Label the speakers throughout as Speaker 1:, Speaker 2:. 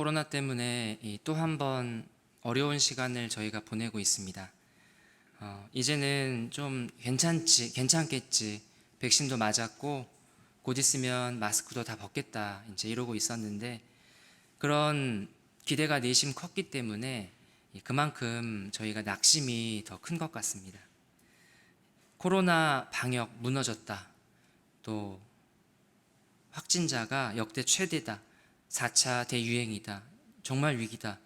Speaker 1: 코로나 때문에 또 한 번 어려운 시간을 저희가 보내고 있습니다. 어, 이제는 좀 괜찮지, 괜찮겠지. 백신도 맞았고 곧 있으면 마스크도 다 벗겠다. 이제 이러고 있었는데 그런 기대가 내심 컸기 때문에 그만큼 저희가 낙심이 더 큰 것 같습니다. 코로나 방역 무너졌다. 또 확진자가 역대 최대다. 4차 대유행이다. 정말 위기다.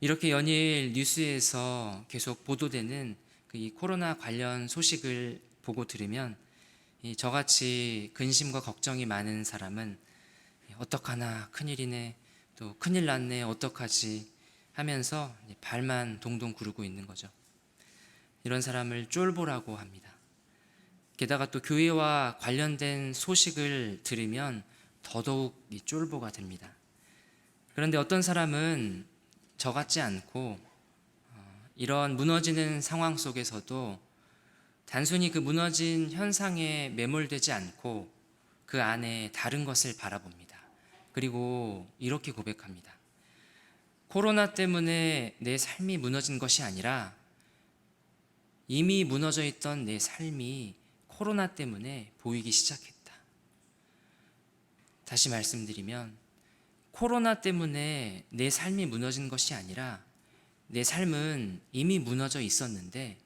Speaker 1: 이렇게 연일 뉴스에서 계속 보도되는 그이 코로나 관련 소식을 보고 들으면 이 저같이 근심과 걱정이 많은 사람은 어떡하나 큰일이네 또 큰일 났네 어떡하지 하면서 발만 동동 구르고 있는 거죠. 이런 사람을 쫄보라고 합니다. 게다가 또 교회와 관련된 소식을 들으면 더더욱 이 쫄보가 됩니다. 그런데 어떤 사람은 저 같지 않고 어, 이런 무너지는 상황 속에서도 단순히 그 무너진 현상에 매몰되지 않고 그 안에 다른 것을 바라봅니다. 그리고 이렇게 고백합니다. 코로나 때문에 내 삶이 무너진 것이 아니라 이미 무너져 있던 내 삶이 코로나 때문에 보이기 시작했다. 다시 말씀드리면 코로나 때문에 내 삶이 무너진 것이 아니라 내 삶은 이미 무너져 있었는데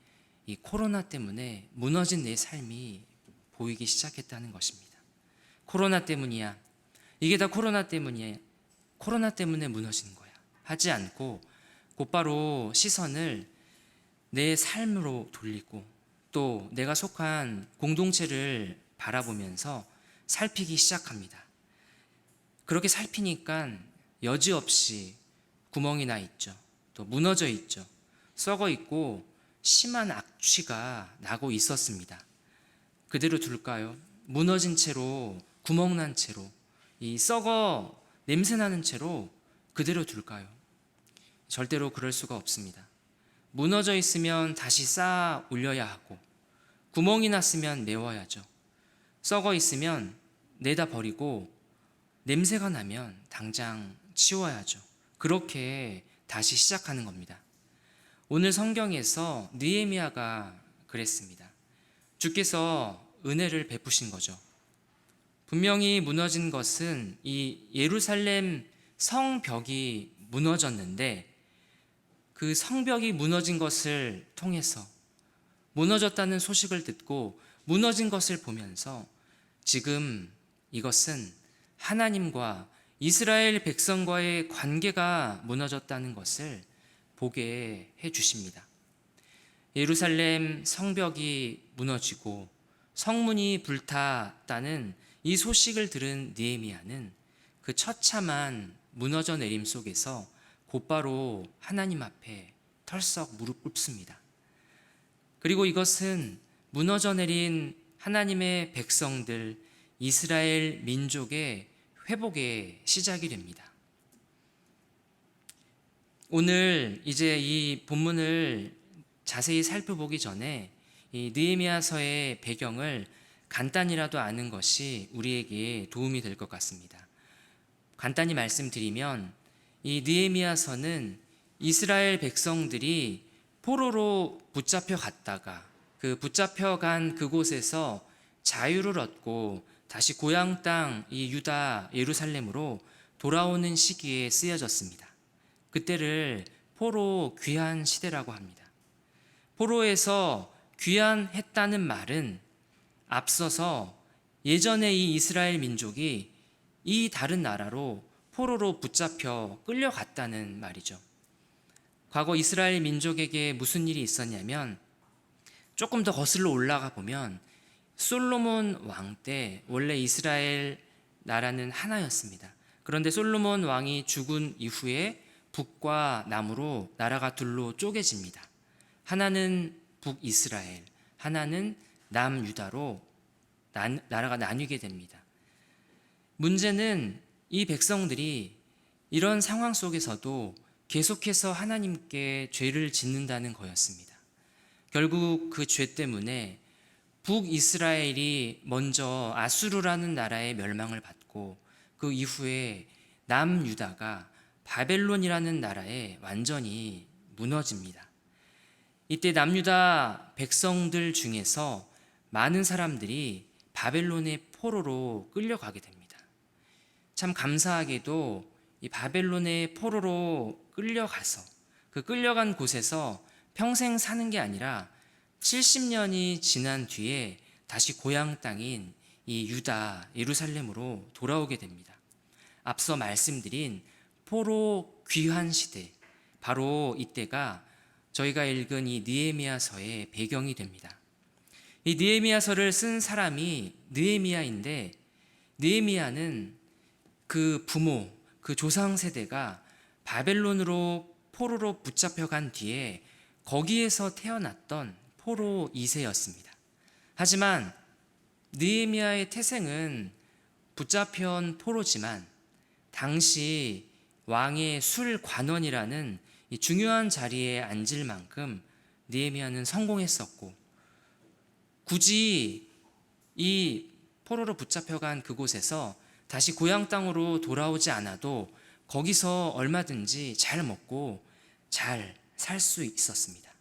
Speaker 1: 이 코로나 때문에 무너진 내 삶이 보이기 시작했다는 것입니다. 코로나 때문이야. 이게 다 코로나 때문이야. 코로나 때문에 무너진 거야. 하지 않고 곧바로 시선을 내 삶으로 돌리고 또 내가 속한 공동체를 바라보면서 살피기 시작합니다. 그렇게 살피니까 여지없이 구멍이 나 있죠. 또 무너져 있죠. 썩어 있고 심한 악취가 나고 있었습니다. 그대로 둘까요? 무너진 채로 구멍 난 채로 이 썩어 냄새 나는 채로 그대로 둘까요? 절대로 그럴 수가 없습니다. 무너져 있으면 다시 쌓아 올려야 하고 구멍이 났으면 메워야죠. 썩어 있으면 내다 버리고 냄새가 나면 당장 치워야죠. 그렇게 다시 시작하는 겁니다. 오늘 성경에서 느헤미야가 그랬습니다. 주께서 은혜를 베푸신 거죠. 분명히 무너진 것은 이 예루살렘 성벽이 무너졌는데 그 성벽이 무너진 것을 통해서 무너졌다는 소식을 듣고 무너진 것을 보면서 지금 이것은 하나님과 이스라엘 백성과의 관계가 무너졌다는 것을 보게 해 주십니다. 예루살렘 성벽이 무너지고 성문이 불탔다는 이 소식을 들은 느헤미야는 그 처참한 무너져 내림 속에서 곧바로 하나님 앞에 털썩 무릎 꿇습니다. 그리고 이것은 무너져 내린 하나님의 백성들 이스라엘 민족의 회복의 시작이 됩니다. 오늘 이제 이 본문을 자세히 살펴보기 전에 이 느헤미야서의 배경을 간단히라도 아는 것이 우리에게 도움이 될 것 같습니다. 간단히 말씀드리면 이 느헤미야서는 이스라엘 백성들이 포로로 붙잡혀 갔다가 그 붙잡혀 간 그곳에서 자유를 얻고 다시 고향 땅 이 유다 예루살렘으로 돌아오는 시기에 쓰여졌습니다. 그때를 포로 귀한 시대라고 합니다. 포로에서 귀환했다는 말은 앞서서 예전에 이 이스라엘 민족이 이 다른 나라로 포로로 붙잡혀 끌려갔다는 말이죠. 과거 이스라엘 민족에게 무슨 일이 있었냐면 조금 더 거슬러 올라가 보면 솔로몬 왕 때 원래 이스라엘 나라는 하나였습니다. 그런데 솔로몬 왕이 죽은 이후에 북과 남으로 나라가 둘로 쪼개집니다. 하나는 북이스라엘, 하나는 남유다로 나라가 나뉘게 됩니다. 문제는 이 백성들이 이런 상황 속에서도 계속해서 하나님께 죄를 짓는다는 거였습니다. 결국 그 죄 때문에 북이스라엘이 먼저 아수르라는 나라의 멸망을 받고 그 이후에 남유다가 바벨론이라는 나라에 완전히 무너집니다. 이때 남유다 백성들 중에서 많은 사람들이 바벨론의 포로로 끌려가게 됩니다. 참 감사하게도 이 바벨론의 포로로 끌려가서 그 끌려간 곳에서 평생 사는 게 아니라 70년이 지난 뒤에 다시 고향 땅인 이 유다 예루살렘으로 돌아오게 됩니다. 앞서 말씀드린 포로 귀환 시대 바로 이때가 저희가 읽은 이 느헤미야서의 배경이 됩니다. 이 느헤미야서를 쓴 사람이 느헤미야인데 느헤미야는 그 부모, 그 조상 세대가 바벨론으로 포로로 붙잡혀 간 뒤에 거기에서 태어났던 포로 2세였습니다. 하지만 느헤미야의 태생은 붙잡혀온 포로지만 당시 왕의 술 관원이라는 이 중요한 자리에 앉을 만큼 느헤미야는 성공했었고 굳이 이 포로로 붙잡혀간 그곳에서 다시 고향 땅으로 돌아오지 않아도 거기서 얼마든지 잘 먹고 잘 살 수 있었습니다.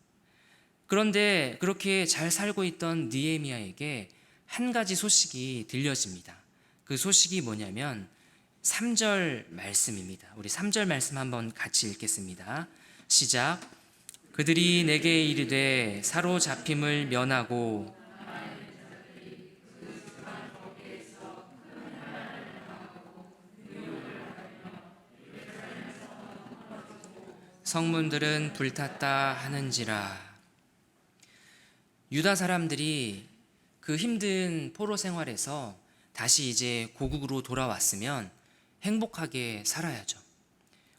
Speaker 1: 그런데 그렇게 잘 살고 있던 느헤미야에게 한 가지 소식이 들려집니다. 그 소식이 뭐냐면 3절 말씀입니다. 우리 3절 말씀 한번 같이 읽겠습니다. 시작. 그들이 내게 이르되 사로잡힘을 면하고 성문들은 불탔다 하는지라 유다 사람들이 그 힘든 포로 생활에서 다시 이제 고국으로 돌아왔으면 행복하게 살아야죠.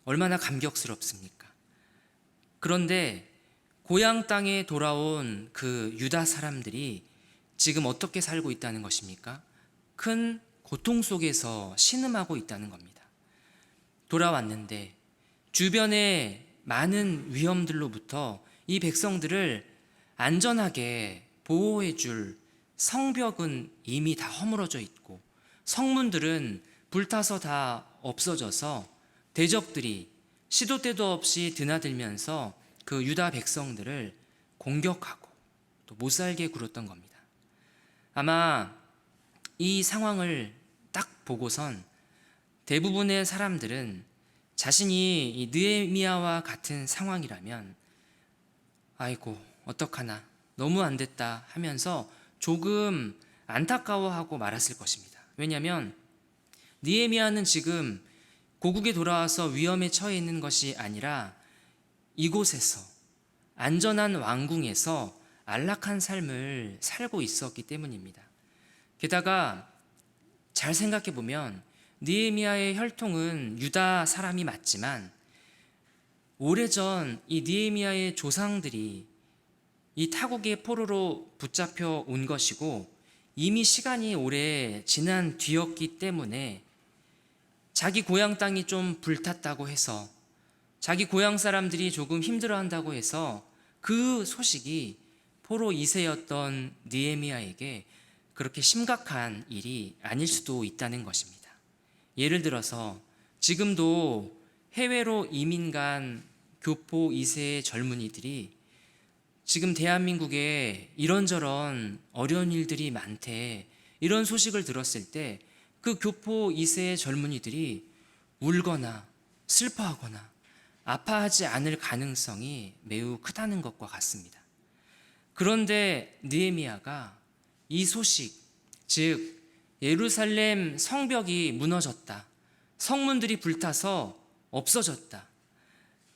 Speaker 1: 얼마나 감격스럽습니까? 그런데 고향 땅에 돌아온 그 유다 사람들이 지금 어떻게 살고 있다는 것입니까? 큰 고통 속에서 신음하고 있다는 겁니다. 돌아왔는데 주변에 많은 위험들로부터 이 백성들을 안전하게 보호해 줄 성벽은 이미 다 허물어져 있고 성문들은 불타서 다 없어져서 대적들이 시도 때도 없이 드나들면서 그 유다 백성들을 공격하고 또 못 살게 굴었던 겁니다. 아마 이 상황을 딱 보고선 대부분의 사람들은 자신이 이 느헤미야와 같은 상황이라면 아이고 어떡하나 너무 안 됐다 하면서 조금 안타까워하고 말았을 것입니다. 왜냐하면 느헤미야는 지금 고국에 돌아와서 위험에 처해 있는 것이 아니라 이곳에서 안전한 왕궁에서 안락한 삶을 살고 있었기 때문입니다. 게다가 잘 생각해 보면 느헤미야의 혈통은 유다 사람이 맞지만 오래전 이 느헤미야의 조상들이 이 타국의 포로로 붙잡혀 온 것이고 이미 시간이 오래 지난 뒤였기 때문에 자기 고향 땅이 좀 불탔다고 해서 자기 고향 사람들이 조금 힘들어 한다고 해서 그 소식이 포로 2세였던 느헤미야에게 그렇게 심각한 일이 아닐 수도 있다는 것입니다. 예를 들어서 지금도 해외로 이민 간 교포 2세의 젊은이들이 지금 대한민국에 이런저런 어려운 일들이 많대. 이런 소식을 들었을 때 그 교포 2세의 젊은이들이 울거나 슬퍼하거나 아파하지 않을 가능성이 매우 크다는 것과 같습니다. 그런데 느헤미야가 이 소식, 즉 예루살렘 성벽이 무너졌다. 성문들이 불타서 없어졌다.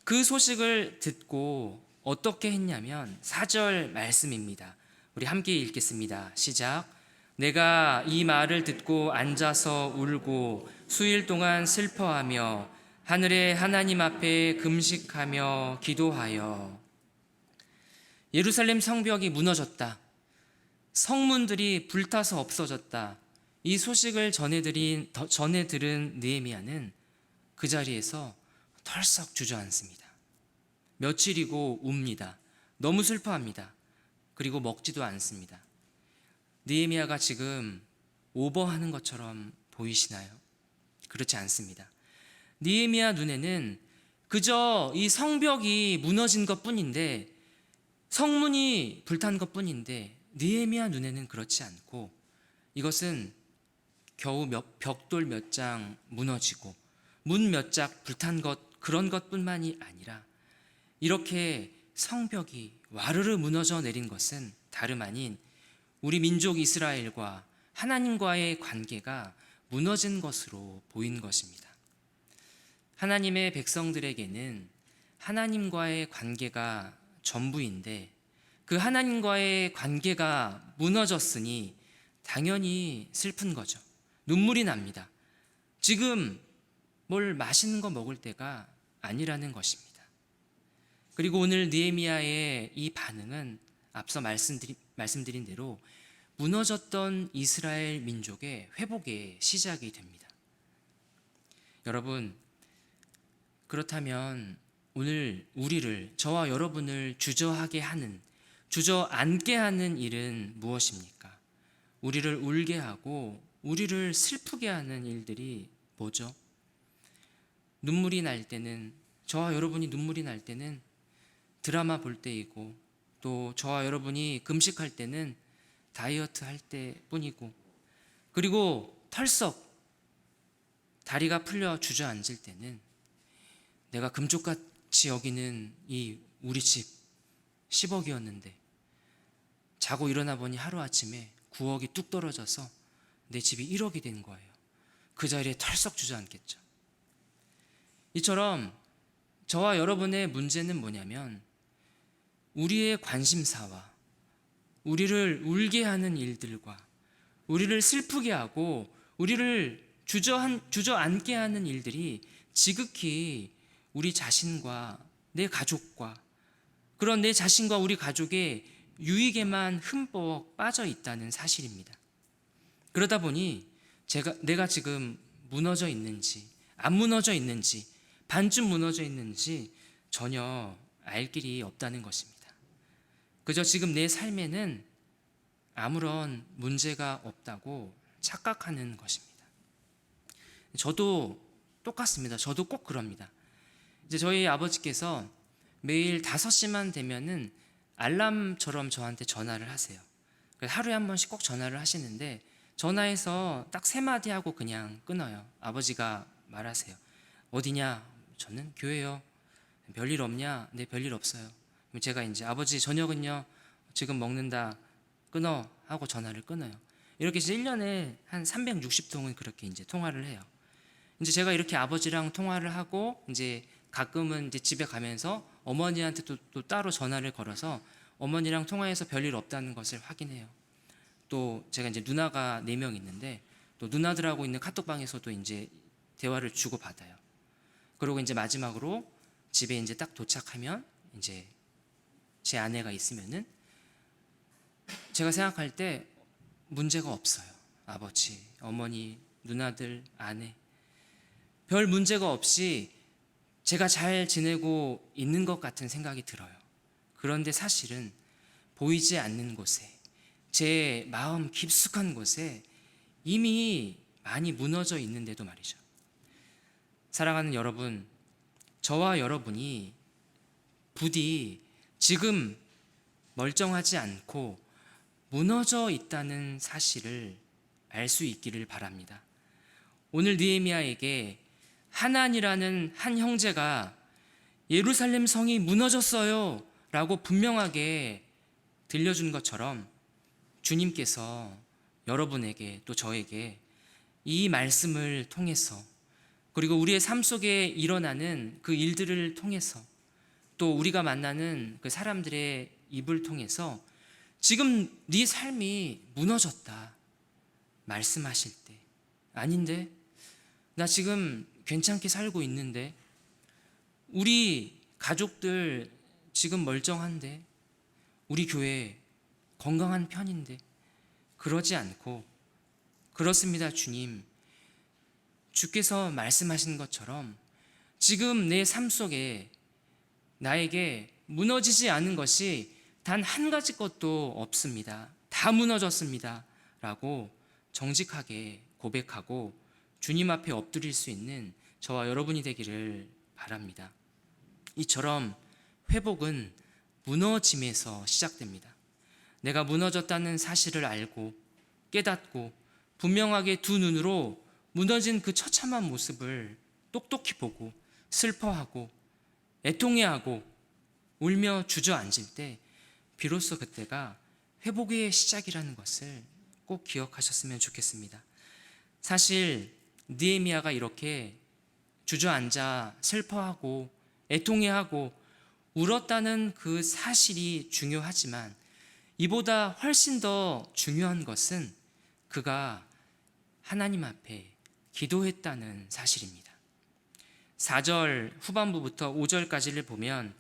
Speaker 1: 그 소식을 듣고 어떻게 했냐면 4절 말씀입니다. 우리 함께 읽겠습니다. 시작. 내가 이 말을 듣고 앉아서 울고 수일 동안 슬퍼하며 하늘의 하나님 앞에 금식하며 기도하여 예루살렘 성벽이 무너졌다. 성문들이 불타서 없어졌다. 이 소식을 전해드린 전해 들은 느헤미야는 그 자리에서 털썩 주저앉습니다. 며칠이고 웁니다. 너무 슬퍼합니다. 그리고 먹지도 않습니다. 느헤미야가 지금 오버하는 것처럼 보이시나요? 그렇지 않습니다. 니에미아 눈에는 그저 이 성벽이 무너진 것뿐인데 성문이 불탄 것뿐인데 니에미아 눈에는 그렇지 않고 이것은 겨우 몇, 벽돌 몇 장 무너지고 문 몇 짝 불탄 것 그런 것뿐만이 아니라 이렇게 성벽이 와르르 무너져 내린 것은 다름 아닌 우리 민족 이스라엘과 하나님과의 관계가 무너진 것으로 보인 것입니다. 하나님의 백성들에게는 하나님과의 관계가 전부인데 그 하나님과의 관계가 무너졌으니 당연히 슬픈 거죠. 눈물이 납니다. 지금 뭘 맛있는 거 먹을 때가 아니라는 것입니다. 그리고 오늘 느헤미야의 이 반응은 앞서 말씀드린, 말씀드린 대로 무너졌던 이스라엘 민족의 회복의 시작이 됩니다. 여러분, 그렇다면 오늘 우리를, 저와 여러분을 주저하게 하는, 주저앉게 하는 일은 무엇입니까? 우리를 울게 하고, 우리를 슬프게 하는 일들이 뭐죠? 눈물이 날 때는, 저와 여러분이 눈물이 날 때는 드라마 볼 때이고, 또 저와 여러분이 금식할 때는 다이어트 할 때뿐이고, 그리고 털썩 다리가 풀려 주저앉을 때는 내가 금쪽같이 여기는 이 우리 집 10억이었는데 자고 일어나 보니 하루아침에 9억이 뚝 떨어져서 내 집이 1억이 된 거예요. 그 자리에 털썩 주저앉겠죠. 이처럼 저와 여러분의 문제는 뭐냐면 우리의 관심사와 우리를 울게 하는 일들과 우리를 슬프게 하고 우리를 주저한, 주저앉게 하는 일들이 지극히 우리 자신과 내 가족과 그런 내 자신과 우리 가족의 유익에만 흠뻑 빠져 있다는 사실입니다. 그러다 보니 제가 내가 지금 무너져 있는지 안 무너져 있는지 반쯤 무너져 있는지 전혀 알 길이 없다는 것입니다. 그저 지금 내 삶에는 아무런 문제가 없다고 착각하는 것입니다. 저도 똑같습니다. 저도 꼭 그럽니다. 이제 저희 아버지께서 매일 5시만 되면은 알람처럼 저한테 전화를 하세요. 하루에 한 번씩 꼭 전화를 하시는데 전화해서 딱 세 마디 하고 그냥 끊어요. 아버지가 말하세요. 어디냐? 저는 교회요. 별일 없냐? 네, 별일 없어요. 제가 이제 아버지 저녁은요? 지금 먹는다. 끊어 하고 전화를 끊어요. 이렇게 해서 1년에 한 360통은 그렇게 이제 통화를 해요. 이제 제가 이렇게 아버지랑 통화를 하고 이제 가끔은 이제 집에 가면서 어머니한테 또, 또 따로 전화를 걸어서 어머니랑 통화해서 별일 없다는 것을 확인해요. 또 제가 이제 누나가 네 명 있는데 또 누나들하고 있는 카톡방에서도 이제 대화를 주고 받아요. 그리고 이제 마지막으로 집에 이제 딱 도착하면 이제 제 아내가 있으면은 제가 생각할 때 문제가 없어요. 아버지, 어머니, 누나들, 아내. 별 문제가 없이 제가 잘 지내고 있는 것 같은 생각이 들어요. 그런데 사실은 보이지 않는 곳에, 제 마음 깊숙한 곳에 이미 많이 무너져 있는데도 말이죠. 사랑하는 여러분, 저와 여러분이 부디 지금 멀쩡하지 않고 무너져 있다는 사실을 알 수 있기를 바랍니다. 오늘 느헤미야에게 하난이라는 한 형제가 예루살렘 성이 무너졌어요 라고 분명하게 들려준 것처럼 주님께서 여러분에게 또 저에게 이 말씀을 통해서 그리고 우리의 삶 속에 일어나는 그 일들을 통해서 또 우리가 만나는 그 사람들의 입을 통해서 지금 네 삶이 무너졌다 말씀하실 때. 아닌데? 나 지금 괜찮게 살고 있는데? 우리 가족들 지금 멀쩡한데? 우리 교회 건강한 편인데? 그러지 않고. 그렇습니다 주님. 주께서 말씀하신 것처럼 지금 내 삶 속에 나에게 무너지지 않은 것이 단 한 가지 것도 없습니다. 다 무너졌습니다. 라고 정직하게 고백하고 주님 앞에 엎드릴 수 있는 저와 여러분이 되기를 바랍니다. 이처럼 회복은 무너짐에서 시작됩니다. 내가 무너졌다는 사실을 알고 깨닫고 분명하게 두 눈으로 무너진 그 처참한 모습을 똑똑히 보고 슬퍼하고 애통해하고 울며 주저앉을 때 비로소 그때가 회복의 시작이라는 것을 꼭 기억하셨으면 좋겠습니다. 사실 느헤미야가 이렇게 주저앉아 슬퍼하고 애통해하고 울었다는 그 사실이 중요하지만 이보다 훨씬 더 중요한 것은 그가 하나님 앞에 기도했다는 사실입니다. 4절 후반부부터 5절까지를 보면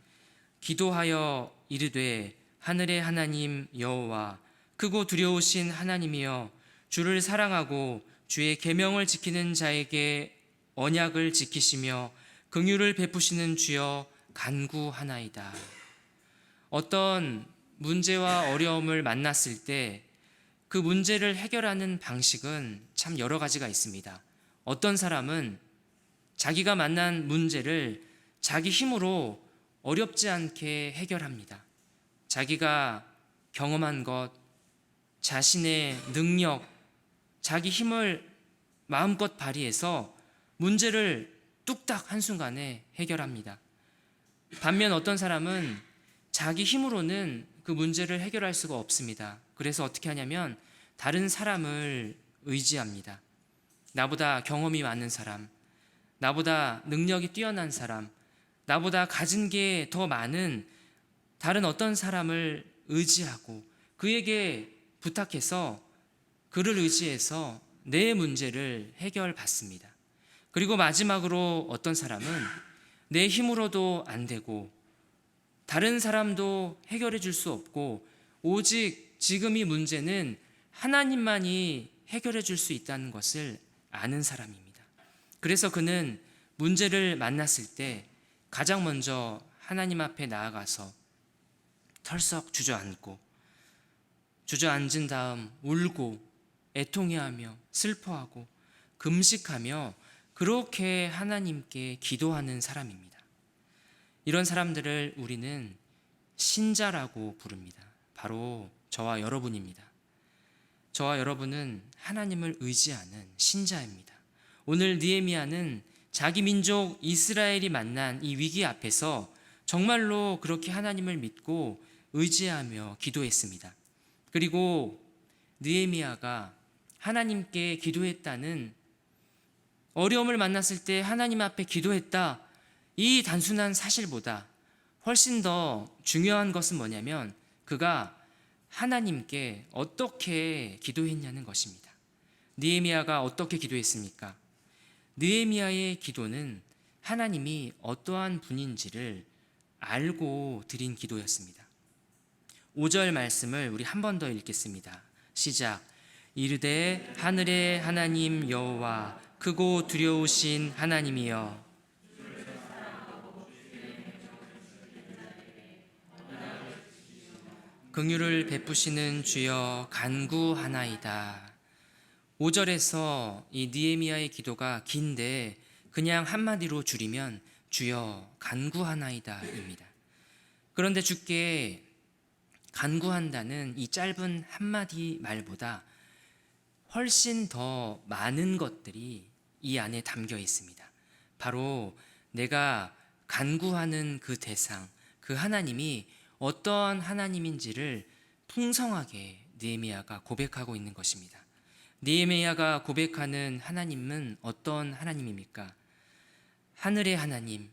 Speaker 1: 기도하여 이르되 하늘의 하나님 여호와 크고 두려우신 하나님이여 주를 사랑하고 주의 계명을 지키는 자에게 언약을 지키시며 긍휼을 베푸시는 주여 간구하나이다. 어떤 문제와 어려움을 만났을 때 그 문제를 해결하는 방식은 참 여러 가지가 있습니다. 어떤 사람은 자기가 만난 문제를 자기 힘으로 어렵지 않게 해결합니다. 자기가 경험한 것, 자신의 능력, 자기 힘을 마음껏 발휘해서 문제를 뚝딱 한순간에 해결합니다. 반면 어떤 사람은 자기 힘으로는 그 문제를 해결할 수가 없습니다. 그래서 어떻게 하냐면 다른 사람을 의지합니다. 나보다 경험이 많은 사람, 나보다 능력이 뛰어난 사람, 나보다 가진 게 더 많은 다른 어떤 사람을 의지하고 그에게 부탁해서 그를 의지해서 내 문제를 해결받습니다. 그리고 마지막으로 어떤 사람은 내 힘으로도 안 되고 다른 사람도 해결해 줄 수 없고 오직 지금 이 문제는 하나님만이 해결해 줄 수 있다는 것을 아는 사람입니다. 그래서 그는 문제를 만났을 때 가장 먼저 하나님 앞에 나아가서 털썩 주저앉고 주저앉은 다음 울고 애통해하며 슬퍼하고 금식하며 그렇게 하나님께 기도하는 사람입니다. 이런 사람들을 우리는 신자라고 부릅니다. 바로 저와 여러분입니다. 저와 여러분은 하나님을 의지하는 신자입니다. 오늘 니에미아는 자기 민족 이스라엘이 만난 이 위기 앞에서 정말로 그렇게 하나님을 믿고 의지하며 기도했습니다. 그리고 느헤미야가 하나님께 기도했다는 어려움을 만났을 때 하나님 앞에 기도했다. 이 단순한 사실보다 훨씬 더 중요한 것은 뭐냐면 그가 하나님께 어떻게 기도했냐는 것입니다. 느헤미야가 어떻게 기도했습니까? 느헤미야의 기도는 하나님이 어떠한 분인지를 알고 드린 기도였습니다. 5절 말씀을 우리 한 번 더 읽겠습니다. 시작. 이르되 하늘의 하나님 여호와 크고 두려우신 하나님이여 긍휼을 베푸시는 주여 간구하나이다. 5절에서 이 니에미아의 기도가 긴데 그냥 한마디로 줄이면 주여 간구하나이다입니다. 그런데 주께 간구한다는 이 짧은 한마디 말보다 훨씬 더 많은 것들이 이 안에 담겨 있습니다. 바로 내가 간구하는 그 대상, 그 하나님이 어떠한 하나님인지를 풍성하게 느헤미야가 고백하고 있는 것입니다. 느헤미야가 고백하는 하나님은 어떤 하나님입니까? 하늘의 하나님,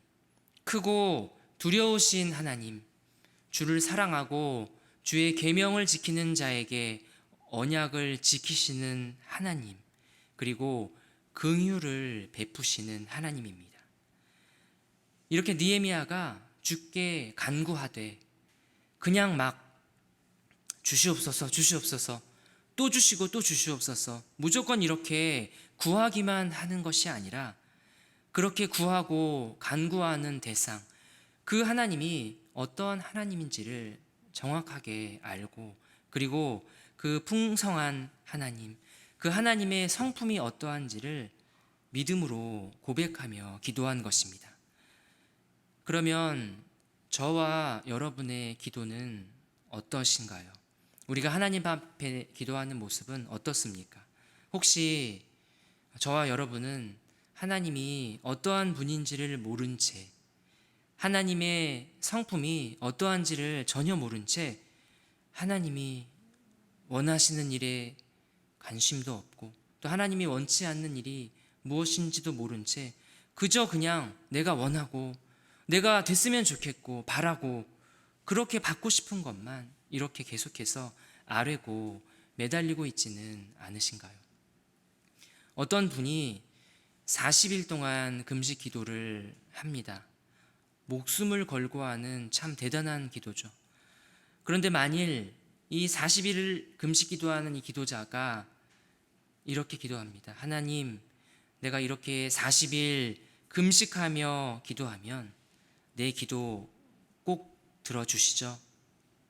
Speaker 1: 크고 두려우신 하나님, 주를 사랑하고 주의 계명을 지키는 자에게 언약을 지키시는 하나님, 그리고 긍휼을 베푸시는 하나님입니다. 이렇게 니에미아가 주께 간구하되 그냥 막 주시옵소서 주시옵소서 또 주시고 또 주시옵소서 무조건 이렇게 구하기만 하는 것이 아니라 그렇게 구하고 간구하는 대상 그 하나님이 어떠한 하나님인지를 정확하게 알고 그리고 그 풍성한 하나님 그 하나님의 성품이 어떠한지를 믿음으로 고백하며 기도한 것입니다. 그러면 저와 여러분의 기도는 어떠신가요? 우리가 하나님 앞에 기도하는 모습은 어떻습니까? 혹시 저와 여러분은 하나님이 어떠한 분인지를 모른 채 하나님의 성품이 어떠한지를 전혀 모른 채 하나님이 원하시는 일에 관심도 없고 또 하나님이 원치 않는 일이 무엇인지도 모른 채 그저 그냥 내가 원하고 내가 됐으면 좋겠고 바라고 그렇게 받고 싶은 것만 이렇게 계속해서 아뢰고 매달리고 있지는 않으신가요? 어떤 분이 40일 동안 금식 기도를 합니다. 목숨을 걸고 하는 참 대단한 기도죠. 그런데 만일 이 40일을 금식 기도하는 이 기도자가 이렇게 기도합니다. 하나님, 내가 이렇게 40일 금식하며 기도하면 내 기도 꼭 들어주시죠?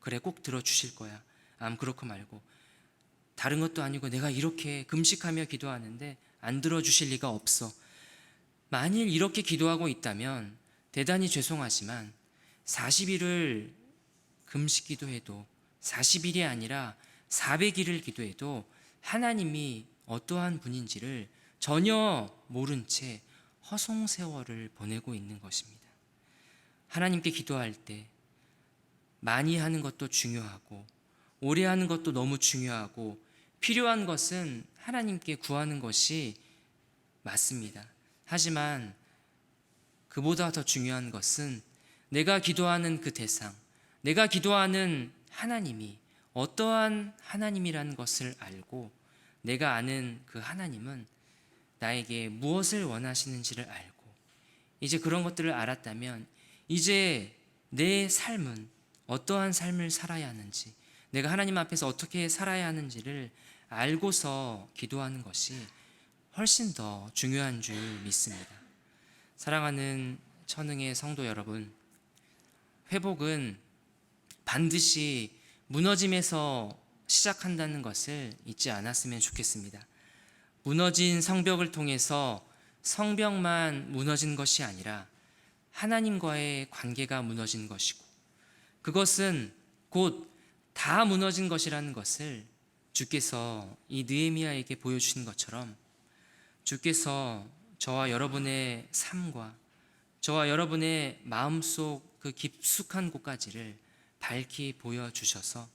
Speaker 1: 그래, 꼭 들어주실 거야. 암 그렇고 말고. 다른 것도 아니고 내가 이렇게 금식하며 기도하는데 안 들어주실 리가 없어. 만일 이렇게 기도하고 있다면 대단히 죄송하지만 40일을 금식 기도해도 40일이 아니라 400일을 기도해도 하나님이 어떠한 분인지를 전혀 모른 채 허송 세월을 보내고 있는 것입니다. 하나님께 기도할 때 많이 하는 것도 중요하고 오래 하는 것도 너무 중요하고 필요한 것은 하나님께 구하는 것이 맞습니다. 하지만 그보다 더 중요한 것은 내가 기도하는 그 대상, 내가 기도하는 하나님이 어떠한 하나님이라는 것을 알고 내가 아는 그 하나님은 나에게 무엇을 원하시는지를 알고 이제 그런 것들을 알았다면 이제 내 삶은 어떠한 삶을 살아야 하는지 내가 하나님 앞에서 어떻게 살아야 하는지를 알고서 기도하는 것이 훨씬 더 중요한 줄 믿습니다. 사랑하는 천흥의 성도 여러분, 회복은 반드시 무너짐에서 시작한다는 것을 잊지 않았으면 좋겠습니다. 무너진 성벽을 통해서 성벽만 무너진 것이 아니라 하나님과의 관계가 무너진 것이고 그것은 곧 다 무너진 것이라는 것을 주께서 이 느헤미야에게 보여주신 것처럼 주께서 저와 여러분의 삶과 저와 여러분의 마음속 그 깊숙한 곳까지를 밝히 보여주셔서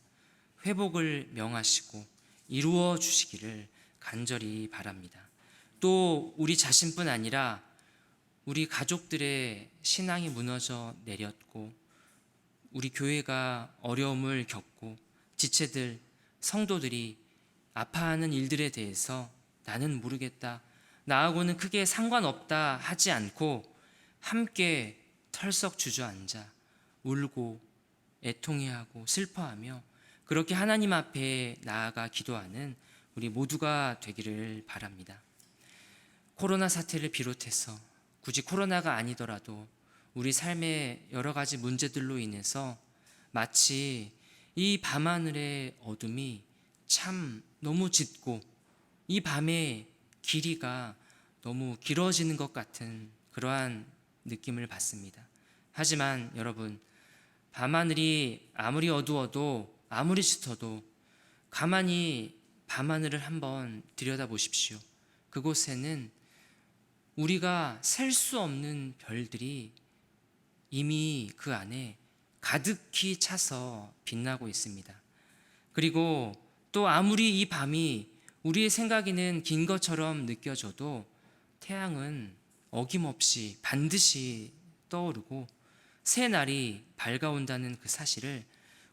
Speaker 1: 회복을 명하시고 이루어 주시기를 간절히 바랍니다. 또 우리 자신뿐 아니라 우리 가족들의 신앙이 무너져 내렸고 우리 교회가 어려움을 겪고 지체들 성도들이 아파하는 일들에 대해서 나는 모르겠다. 나하고는 크게 상관없다 하지 않고 함께 털썩 주저앉아 울고 애통해하고 슬퍼하며 그렇게 하나님 앞에 나아가 기도하는 우리 모두가 되기를 바랍니다. 코로나 사태를 비롯해서 굳이 코로나가 아니더라도 우리 삶의 여러 가지 문제들로 인해서 마치 이 밤하늘의 어둠이 참 너무 짙고 이 밤의 길이가 너무 길어지는 것 같은 그러한 느낌을 받습니다. 하지만 여러분, 밤하늘이 아무리 어두워도 아무리 짙어도 가만히 밤하늘을 한번 들여다보십시오. 그곳에는 우리가 셀 수 없는 별들이 이미 그 안에 가득히 차서 빛나고 있습니다. 그리고 또 아무리 이 밤이 우리의 생각에는 긴 것처럼 느껴져도 태양은 어김없이 반드시 떠오르고 새 날이 밝아온다는 그 사실을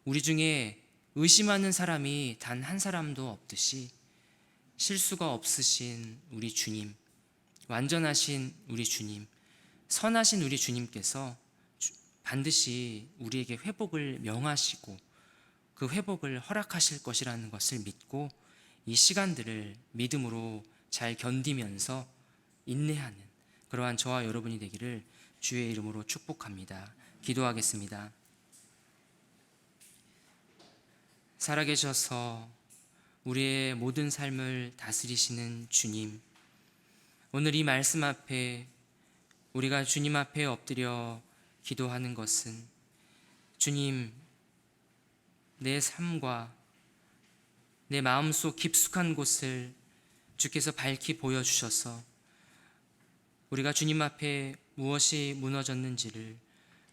Speaker 1: 우리 중에 의심하는 사람이 단 한 사람도 없듯이 실수가 없으신 우리 주님, 완전하신 우리 주님, 선하신 우리 주님께서 반드시 우리에게 회복을 명하시고 그 회복을 허락하실 것이라는 것을 믿고 이 시간들을 믿음으로 잘 견디면서 인내하는 그러한 저와 여러분이 되기를 주의 이름으로 축복합니다. 기도하겠습니다. 살아계셔서 우리의 모든 삶을 다스리시는 주님, 오늘 이 말씀 앞에 우리가 주님 앞에 엎드려 기도하는 것은 주님 내 삶과 내 마음속 깊숙한 곳을 주께서 밝히 보여주셔서 우리가 주님 앞에 무엇이 무너졌는지를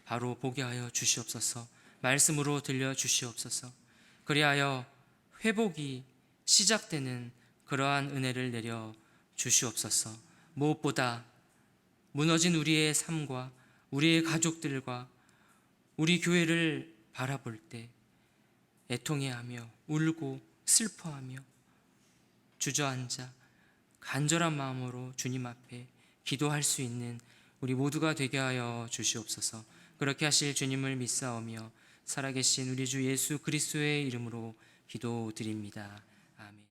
Speaker 1: 바로 보게 하여 주시옵소서 말씀으로 들려 주시옵소서. 그리하여 회복이 시작되는 그러한 은혜를 내려 주시옵소서. 무엇보다 무너진 우리의 삶과 우리의 가족들과 우리 교회를 바라볼 때 애통해하며 울고 슬퍼하며 주저앉아 간절한 마음으로 주님 앞에 기도할 수 있는 우리 모두가 되게 하여 주시옵소서. 그렇게 하실 주님을 믿사오며 살아계신 우리 주 예수 그리스도의 이름으로 기도드립니다.